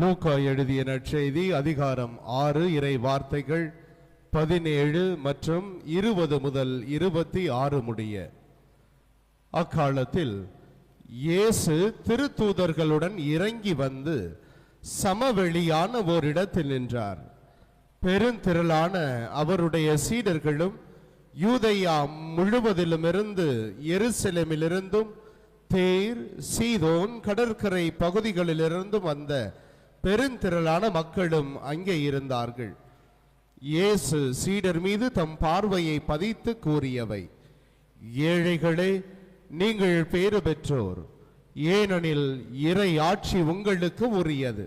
லூக்கா எழுதிய நற்செய்தி அதிகாரம் ஆறு இறை வார்த்தைகள் பதினேழு மற்றும் இருபது முதல் இருபத்தி ஆறு முடிய. அக்காலத்தில் இயேசு திருத்தூதர்களுடன் இறங்கி வந்து சமவெளியான ஓரிடத்தில் நின்றார். பெருந்திரளான அவருடைய சீடர்களும் யூதையா முழுவதிலுமிருந்து எருசலேமிலிருந்தும் தேர் சீதோன் கடற்கரை பகுதிகளிலிருந்தும் வந்த பெருந்திரளான மக்களும் அங்கே இருந்தார்கள். இயேசு சீடர் மீது தம் பார்வையை பதித்து கூறியவை ஏழைகளே நீங்கள் பேறு பெற்றோர். ஏனெனில் இறை ஆட்சி உங்களுக்கு உரியது.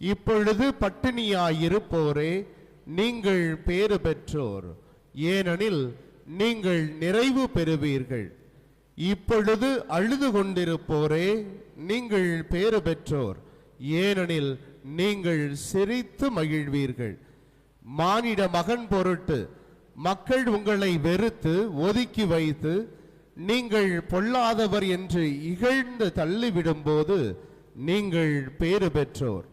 இப்பொழுது பட்டினியாயிருப்போரே நீங்கள் பேறு பெற்றோர். ஏனெனில் நீங்கள் நிறைவு பெறுவீர்கள். இப்பொழுது அழுது கொண்டிருப்போரே நீங்கள் பேறு பெற்றோர். ஏனெனில் நீங்கள் சிரித்து மகிழ்வீர்கள். மானிட மகன் பொருட்டு மக்கள் உங்களை வெறுத்து ஒதுக்கி வைத்து நீங்கள் பொல்லாதவர் என்று இகழ்ந்து தள்ளிவிடும்போது நீங்கள் பேறு பெற்றோர்.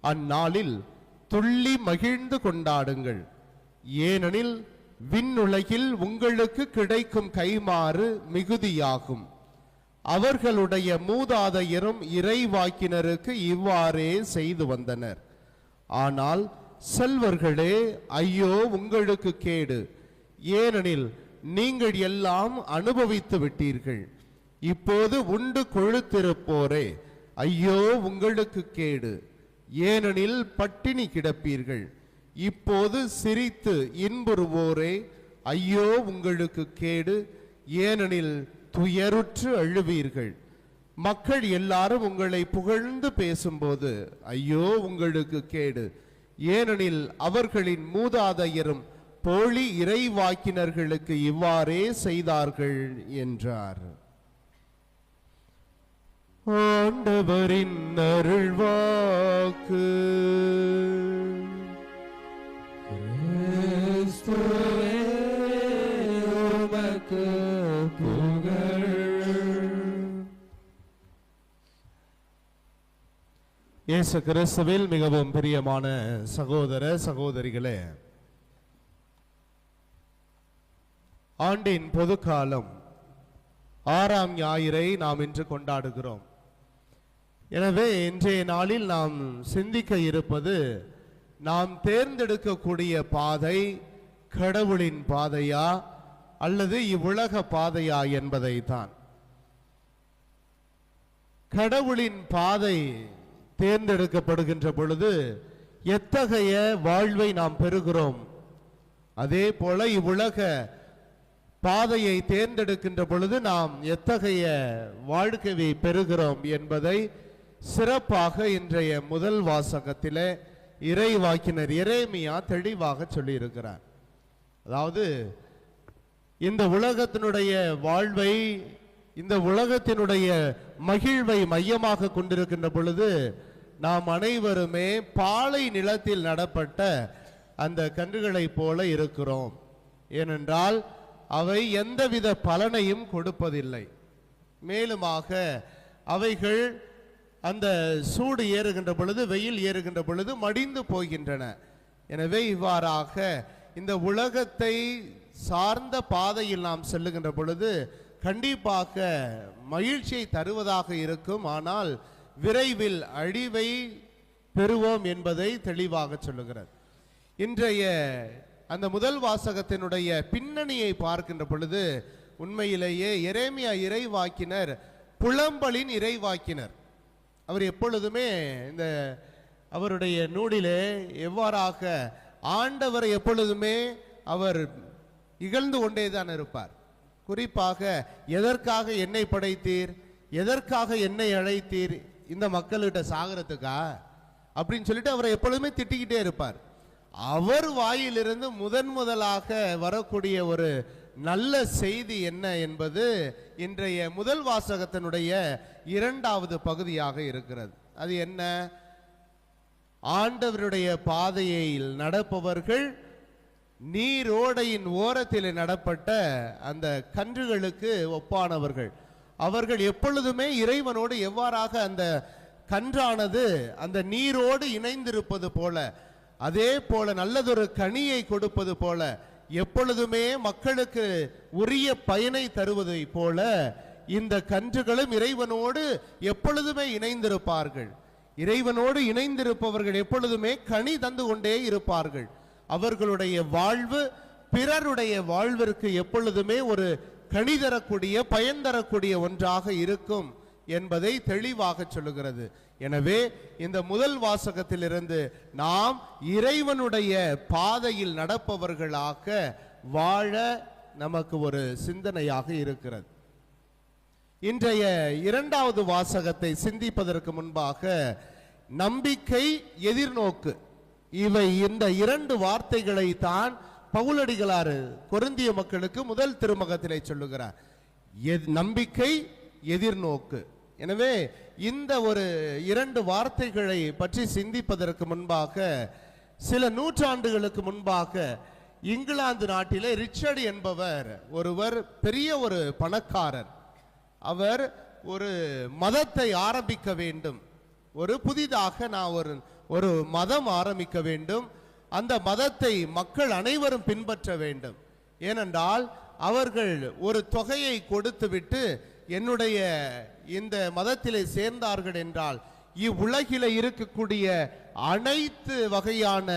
அந்நாளில் துள்ளி மகிழ்ந்து கொண்டாடுங்கள். ஏனெனில் விண்ணுலகில் உங்களுக்கு கிடைக்கும் கைமாறு மிகுதியாகும். அவர்களுடைய மூதாதையரும் இறைவாக்கினருக்கு இவ்வாறே செய்து வந்தனர். ஆனால் செல்வர்களே ஐயோ உங்களுக்கு கேடு. ஏனெனில் நீங்கள் எல்லாம் அனுபவித்து விட்டீர்கள். இப்போது உண்டு கொழுத்திருப்போரே ஐயோ உங்களுக்கு கேடு. ஏனெனில் பட்டினி கிடப்பீர்கள். இப்போது சிரித்து இன்புறுவோரே ஐயோ உங்களுக்கு கேடு. ஏனெனில் துயருற்று அழுவீர்கள். மக்கள் எல்லாரும் உங்களை புகழ்ந்து பேசும்போது ஐயோ உங்களுக்கு கேடு. ஏனெனில் அவர்களின் மூதாதையரும் போலி இறைவாக்கினர்களுக்கு இவ்வாறே செய்தார்கள் என்றார். ஆண்டவரின் அருள்வாக்கு. உமக்கு இயேசு கிறிஸ்துவில் மிகவும் பிரியமான சகோதர சகோதரிகளே ஆண்டின் பொதுக்காலம் ஆறாம் ஞாயிறை நாம் இன்று கொண்டாடுகிறோம். எனவே இன்றைய நாளில் நாம் சிந்திக்க இருப்பது நாம் தேர்ந்தெடுக்கக்கூடிய பாதை கடவுளின் பாதையா அல்லது இவ்வுலக பாதையா என்பதை தான் கடவுளின் பாதை தேர்ந்தெடுக்கப்படுகின்ற பொழுது எத்தகைய வாழ்வை நாம் பெறுகிறோம்? அதே போல இவ்வுலக பாதையை தேர்ந்தெடுக்கின்ற பொழுது நாம் எத்தகைய வாழ்க்கையை பெறுகிறோம் என்பதை சிறப்பாக இன்றைய முதல் வாசகத்திலே இறைவாக்கினர் இறைமையா தெளிவாக சொல்லியிருக்கிறார். அதாவது இந்த உலகத்தினுடைய வாழ்வை இந்த உலகத்தினுடைய மகிழ்வை மையமாக கொண்டிருக்கின்ற பொழுது நாம் அனைவருமே பாலை நிலத்தில் நடப்பட்ட அந்த கன்றுகளைப் போல இருக்கிறோம். ஏனென்றால் அவை எந்தவித பலனையும் கொடுப்பதில்லை. மேலுமாக அவைகள் அந்த சூடு ஏறுகின்ற பொழுது வெயில் ஏறுகின்ற பொழுது மடிந்து போகின்றன. எனவே இவ்வாறாக இந்த உலகத்தை சார்ந்த பாதையில் நாம் செல்லுகின்ற பொழுது கண்டிப்பாக மகிழ்ச்சியை தருவதாக இருக்கும். ஆனால் விரைவில் அழிவை பெறுவோம் என்பதை தெளிவாக சொல்லுகிறார் இன்றைய அந்த முதல் வாசகத்தினுடைய பின்னணியை பார்க்கின்ற பொழுது உண்மையிலேயே எரேமியா இறைவாக்கினர் புலம்பலின் இறைவாக்கினர். அவர் எப்பொழுதுமே இந்த அவருடைய நூலிலே எவ்வாறாக ஆண்டவரை எப்பொழுதுமே அவர் இகழ்ந்து கொண்டே தான் இருப்பார். குறிப்பாக எதற்காக என்னை படைத்தீர்? எதற்காக என்னை அழைத்தீர்? இந்த மக்கள்கிட்ட சாகிறதுக்கா? அப்படின்னு சொல்லிட்டு அவரை எப்பொழுதுமே திட்டிக்கிட்டே இருப்பார். அவர் வாயிலிருந்து முதன் முதலாக வரக்கூடிய ஒரு நல்ல செய்தி என்ன என்பது இன்றைய முதல் வாசகத்தினுடைய இரண்டாவது பகுதியாக இருக்கிறது. அது என்ன? ஆண்டவருடைய பாதையில் நடப்பவர்கள் நீரோடையின் ஓரத்தில் நடப்பட்ட அந்த கன்றுகளுக்கு ஒப்பானவர்கள். அவர்கள் எப்பொழுதுமே இறைவனோடு எவ்வாறாக அந்த கன்றானது அந்த நீரோடு இணைந்திருப்பது போல அதே போல நல்லதொரு கனியை கொடுப்பது போல எப்பொழுதுமே மக்களுக்கு உரிய பயனை தருவதை போல இந்த கன்றுகளும் இறைவனோடு எப்பொழுதுமே இணைந்திருப்பார்கள். இறைவனோடு இணைந்திருப்பவர்கள் எப்பொழுதுமே கனி தந்து கொண்டே இருப்பார்கள். அவர்களுடைய வாழ்வு பிறருடைய வாழ்விற்கு எப்பொழுதுமே ஒரு கனி தரக்கூடிய பயன் தரக்கூடிய ஒன்றாக இருக்கும் என்பதை தெளிவாக சொல்லுகிறது. எனவே இந்த முதல் வாசகத்திலிருந்து நாம் இறைவனுடைய பாதையில் நடப்பவர்களாக வாழ நமக்கு ஒரு சிந்தனையாக இருக்கிறது. இன்றைய இரண்டாவது வாசகத்தை சிந்திப்பதற்கு முன்பாக நம்பிக்கை எதிர்நோக்கு இவை இந்த இரண்டு வார்த்தைகளை தான் பவுலடிகளாறு கொரிந்திய மக்களுக்கு முதல் திருமகத்திலே சொல்லுகிறார். நம்பிக்கை எதிர்நோக்கு. எனவே இந்த ஒரு இரண்டு வார்த்தைகளை பற்றி சிந்திப்பதற்கு முன்பாக சில நூற்றாண்டுகளுக்கு முன்பாக இங்கிலாந்து நாட்டிலே ரிச்சர்டு என்பவர் ஒருவர் பெரிய ஒரு பணக்காரர். அவர் ஒரு மதத்தை ஆரம்பிக்க வேண்டும். ஒரு புதிதாக நான் ஒரு ஒரு மதம் ஆரம்பிக்க வேண்டும். அந்த மதத்தை மக்கள் அனைவரும் பின்பற்ற வேண்டும். ஏனென்றால் அவர்கள் ஒரு தொகையை கொடுத்துவிட்டு என்னுடைய இந்த மதத்திலே சேர்ந்தார்கள் என்றால் இவ்வுலகில் இருக்கக்கூடிய அனைத்து வகையான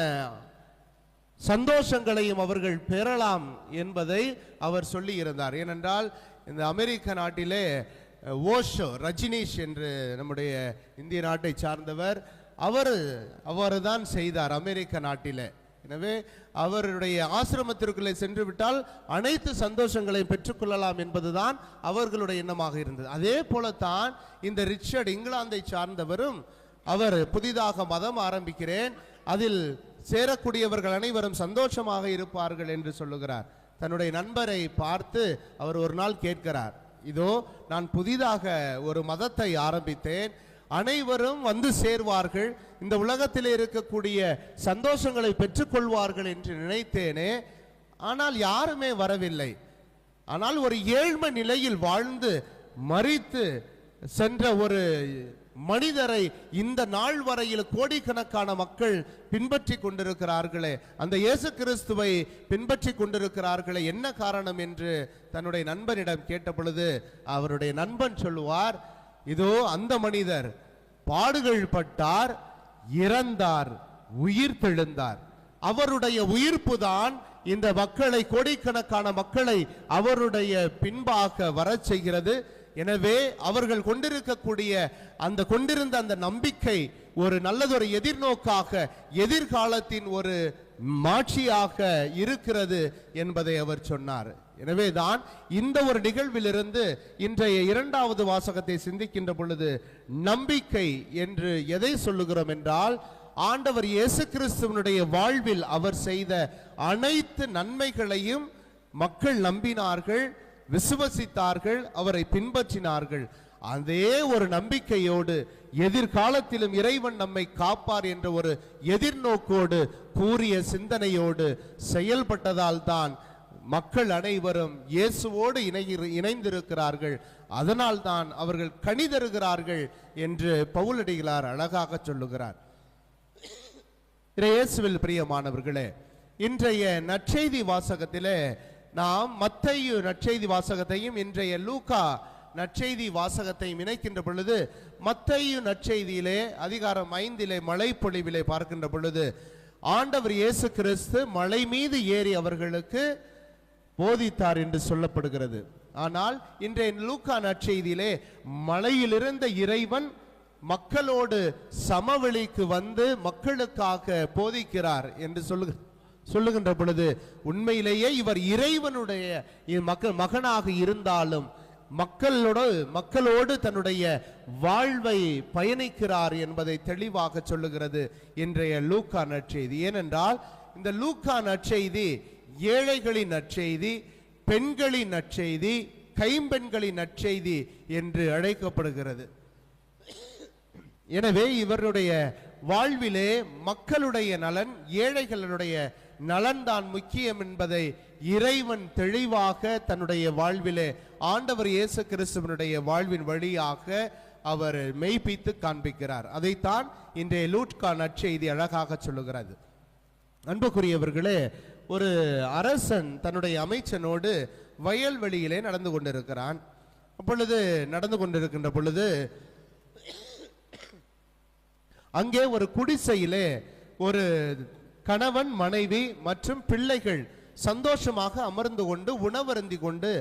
சந்தோஷங்களையும் அவர்கள் பெறலாம் என்பதை அவர் சொல்லி இருந்தார் ஏனென்றால் இந்த அமெரிக்க நாட்டிலே ஓஷோ ரஜினிஷ் என்று நம்முடைய இந்திய நாட்டை சார்ந்தவர் அவர் அவர் தான் செய்தார் அமெரிக்க நாட்டிலே. எனவே அவருடைய ஆசிரமத்திற்குள்ளே சென்று விட்டால் அனைத்து சந்தோஷங்களையும் பெற்றுக்கொள்ளலாம் என்பதுதான் அவர்களுடைய எண்ணமாக இருந்தது. அதே போலத்தான் இந்த ரிச்சர்ட் இங்கிலாந்தை சார்ந்தவரும் அவர் புதிதாக மதம் ஆரம்பிக்கிறேன் அதில் சேரக்கூடியவர்கள் அனைவரும் சந்தோஷமாக இருப்பார்கள் என்று சொல்லுகிறார். தன்னுடைய நண்பரை பார்த்து அவர் ஒரு நாள் கேட்கிறார் இதோ நான் புதிதாக ஒரு மதத்தை ஆரம்பித்தேன் அனைவரும் வந்து சேர்வார்கள். இந்த உலகத்திலே இருக்கக்கூடிய சந்தோஷங்களை பெற்றுக்கொள்வார்கள் என்று நினைத்தேனே. ஆனால் யாருமே வரவில்லை. ஆனால் ஒரு ஏழ்மை நிலையில் வாழ்ந்து மறித்து சென்ற ஒரு மனிதரை இந்த நாள் வரையில் கோடிக்கணக்கான மக்கள் பின்பற்றி கொண்டிருக்கிறார்களே. அந்த இயேசு கிறிஸ்துவை பின்பற்றி கொண்டிருக்கிறார்களே. என்ன காரணம் என்று தன்னுடைய நண்பனிடம் கேட்ட பொழுது அவருடைய நண்பன் சொல்லுவார் இதோ அந்த மனிதர் பாடுகள் பட்டார் இறந்தார் உயிர் தெழுந்தார். அவருடைய உயிர்ப்பு தான் இந்த மக்களை கோடிக்கணக்கான மக்களை அவருடைய பின்பாக வரச் செய்கிறது. எனவே அவர்கள் கொண்டிருக்கக்கூடிய அந்த கொண்டிருந்த அந்த நம்பிக்கை ஒரு நல்லதொரு எதிர்நோக்காக எதிர்காலத்தின் ஒரு மாட்சியாக இருக்கிறது என்பதை அவர் சொன்னார். எனவே தான் இந்த ஒரு நிகழ்விலிருந்து இன்றைய இரண்டாவது வாசகத்தை சிந்திக்கின்ற பொழுது நம்பிக்கை என்று எதை சொல்லுகிறோம் என்றால் ஆண்டவர் இயேசு கிறிஸ்துவனுடைய வாழ்வில் அவர் செய்த அனைத்து நன்மைகளையும் மக்கள் நம்பினார்கள் விசுவசித்தார்கள் அவரை பின்பற்றினார்கள். அதே ஒரு நம்பிக்கையோடு எதிர்காலத்திலும் இறைவன் நம்மை காப்பார் என்ற ஒரு எதிர்நோக்கோடு கூறிய சிந்தனையோடு செயல்பட்டதால் தான் மக்கள் அனைவரும் இயேசுவோடு இணைகிற- இணைந்திருக்கிறார்கள். அதனால் தான் அவர்கள் கணிதருகிறார்கள் என்று பவுலடிகளார் அழகாக சொல்லுகிறார். இயேசுவில் பிரியமானவர்களே இன்றைய நற்செய்தி வாசகத்திலே நாம் மத்தையு நற்செய்தி வாசகத்தையும் இன்றைய லூக்கா நற்செய்தி வாசகத்தையும் இணைக்கின்ற பொழுது மத்தையு நற்செய்தியிலே அதிகாரம் ஐந்திலே மழை பொழிவிலே பார்க்கின்ற பொழுது ஆண்டவர் இயேசு கிறிஸ்து மலை மீது ஏறி அவர்களுக்கு போதித்தார் என்று சொல்லப்படுகிறது. ஆனால் இன்றைய லூக்கா நற்செய்தியிலே மலையிலிருந்த இறைவன் மக்களோடு சமவெளிக்கு வந்து மக்களுக்காக போதிக்கிறார் என்று சொல்லு சொல்லுகின்ற பொழுது உண்மையிலேயே இவர் இறைவனுடைய இ- மக்கள் மகனாக இருந்தாலும் மக்களோடு மக்களோடு தன்னுடைய வாழ்வை பயணிக்கிறார் என்பதை தெளிவாக சொல்லுகிறது இன்றைய லூக்கா நற்செய்தி. ஏனென்றால் இந்த லூக்கா நற்செய்தி ஏழைகளின் நற்செய்தி பெண்களின் நற்செய்தி கைம்பெண்களின் நற்செய்தி என்று அழைக்கப்படுகிறது. எனவே இவருடைய வாழ்விலே மக்களுடைய நலன் ஏழைகளுடைய நலன்தான் முக்கியம் என்பதை இறைவன் தெளிவாக தன்னுடைய வாழ்விலே ஆண்டவர் இயேசு கிறிஸ்துவனுடைய வாழ்வின் வழியாக அவர் மெய்ப்பித்து காண்பிக்கிறார். அதைத்தான் இன்றைய லூட்கா நற்செய்தி அழகாக சொல்லுகிறது. அன்புக்குரியவர்களே ஒரு அரசன் தன்னுடைய அமைச்சனோடு வயல்வெளியிலே நடந்து கொண்டிருக்கிறான். அப்பொழுது நடந்து கொண்டிருக்கின்ற பொழுது அங்கே ஒரு குடிசையிலே ஒரு கணவன் மனைவி மற்றும் பிள்ளைகள் சந்தோஷமாக அமர்ந்து கொண்டு உணவருந்தி கொண்டு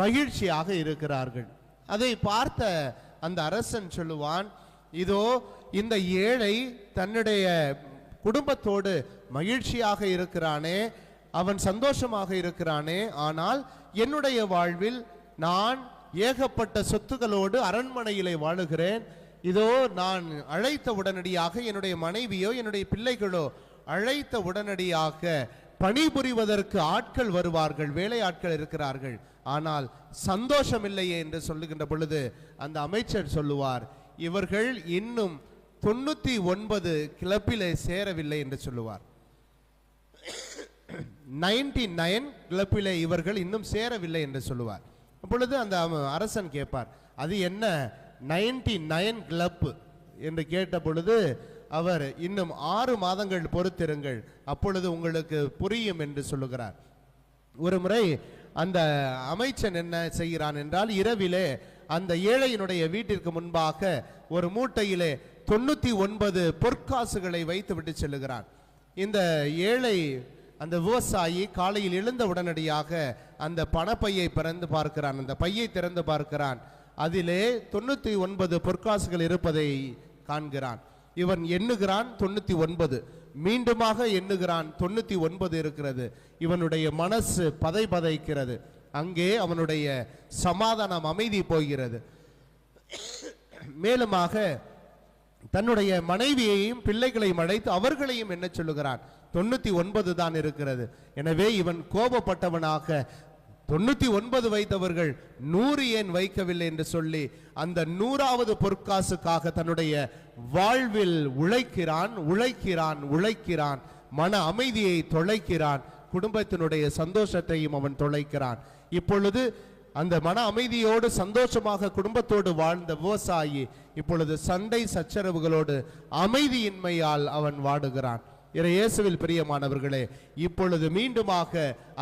மகிழ்ச்சியாக இருக்கிறார்கள். அதை பார்த்த அந்த அரசன் சொல்லுவான் இதோ இந்த ஏழை தன்னுடைய குடும்பத்தோடு மகிழ்ச்சியாக இருக்கிறானே அவன் சந்தோஷமாக இருக்கிறானே ஆனால் என்னுடைய வாழ்வில் நான் ஏகப்பட்ட சொத்துக்களோடு அரண்மனையிலே வாழுகிறேன். இதோ நான் அழைத்த உடனடியாக என்னுடைய மனைவியோ என்னுடைய பிள்ளைகளோ அழைத்த உடனடியாக பணிபுரிவதற்கு ஆட்கள் வருவார்கள் வேலை ஆட்கள் இருக்கிறார்கள். ஆனால் சந்தோஷம் இல்லையே என்று சொல்லுகின்ற பொழுது அந்த அமைச்சர் சொல்லுவார் இவர்கள் இன்னும் தொண்ணூத்தி ஒன்பது கிளப்பிலே சேரவில்லை என்று சொல்லுவார். நைன்டி நைன் கிளப்பிலே இவர்கள் இன்னும் சேரவில்லை என்று சொல்லுவார். அப்பொழுது அந்த அரசன் கேட்பார் அது என்ன? Ninety nine club? என்று கேட்ட பொழுது அவர் இன்னும் ஆறு மாதங்கள் பொறுத்திருங்கள் அப்பொழுது உங்களுக்கு புரியும் என்று சொல்லுகிறார். ஒரு முறை அந்த அமைச்சன் என்ன செய்கிறான் என்றால் இரவிலே அந்த ஏழையினுடைய வீட்டிற்கு முன்பாக ஒரு மூட்டையிலே தொண்ணூற்றி ஒன்பது பொற்காசுகளை வைத்து விட்டு செல்லுகிறான். இந்த ஏழை அந்த விவசாயி காலையில் எழுந்த உடனடியாக அந்த பணப்பையை பிறந்து பார்க்கிறான். அந்த பையை திறந்து பார்க்கிறான். அதிலே தொண்ணூத்தி ஒன்பது பொற்காசுகள் இருப்பதை காண்கிறான். இவன் எண்ணுகிறான் தொண்ணூற்றி ஒன்பது. மீண்டுமாக எண்ணுகிறான் தொண்ணூற்றி ஒன்பது இருக்கிறது. இவனுடைய மனசு பதை பதைக்கிறது. அங்கே அவனுடைய சமாதானம் அமைதி போகிறது. மேலுமாக தன்னுடைய மனைவியையும் பிள்ளைகளையும் அழைத்து அவர்களையும் என்ன சொல்லுகிறான்? தொண்ணூத்தி ஒன்பது தான் இருக்கிறது. எனவே இவன் கோபப்பட்டவனாக தொண்ணூத்தி ஒன்பது வைத்தவர்கள் நூறு ஏன் வைக்கவில்லை என்று சொல்லி அந்த நூறாவது பொற்காசுக்காக தன்னுடைய வாழ்வில் உழைக்கிறான் உழைக்கிறான் உழைக்கிறான். மன அமைதியை தொலைக்கிறான். குடும்பத்தினுடைய சந்தோஷத்தையும் அவன் தொலைக்கிறான். இப்பொழுது அந்த மன அமைதியோடு சந்தோஷமாக குடும்பத்தோடு வாழ்ந்த விவசாயி இப்பொழுது சண்டை சச்சரவுகளோடு அமைதியின்மையால் அவன் வாடுகிறான். இயேசுவில் பிரியமானவர்களே இப்பொழுது மீண்டுமாக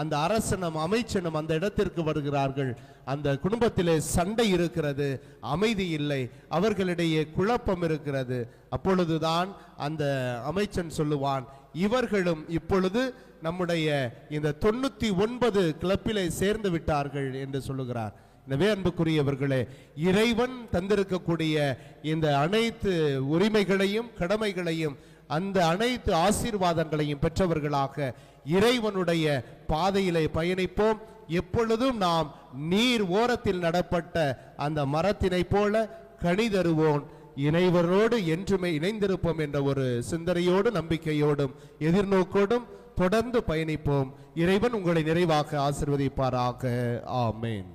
அந்த அரசனும் அமைச்சனும் அந்த இடத்திற்கு வருகிறார்கள். அந்த குடும்பத்திலே சண்டை இருக்கிறது அமைதி இல்லை அவர்களிடையே குழப்பம் இருக்கிறது. அப்பொழுதுதான் அந்த அமைச்சன் சொல்லுவான் இவர்களும் இப்பொழுது நம்முடைய இந்த தொண்ணூத்தி ஒன்பது கிளப்பிலே சேர்ந்து விட்டார்கள் என்று சொல்லுகிறார். எனவே அன்புக்குரியவர்களே இறைவன் தந்திருக்கக்கூடிய இந்த அனைத்து உரிமைகளையும் கடமைகளையும் அந்த அனைத்து ஆசீர்வாதங்களையும் பெற்றவர்களாக இறைவனுடைய பாதையிலே பயணிப்போம். எப்பொழுதும் நாம் நீர் ஓரத்தில் நடப்பட்ட அந்த மரத்தினை போல கனி தருவோம் இணைவரோடு என்றுமே இணைந்திருப்போம் என்ற ஒரு சிந்தனையோடு நம்பிக்கையோடும் எதிர்நோக்கோடும் தொடர்ந்து பயணிப்போம். இறைவன் உங்களை நிறைவாக ஆசிர்வதிப்பாராக. ஆமேன்.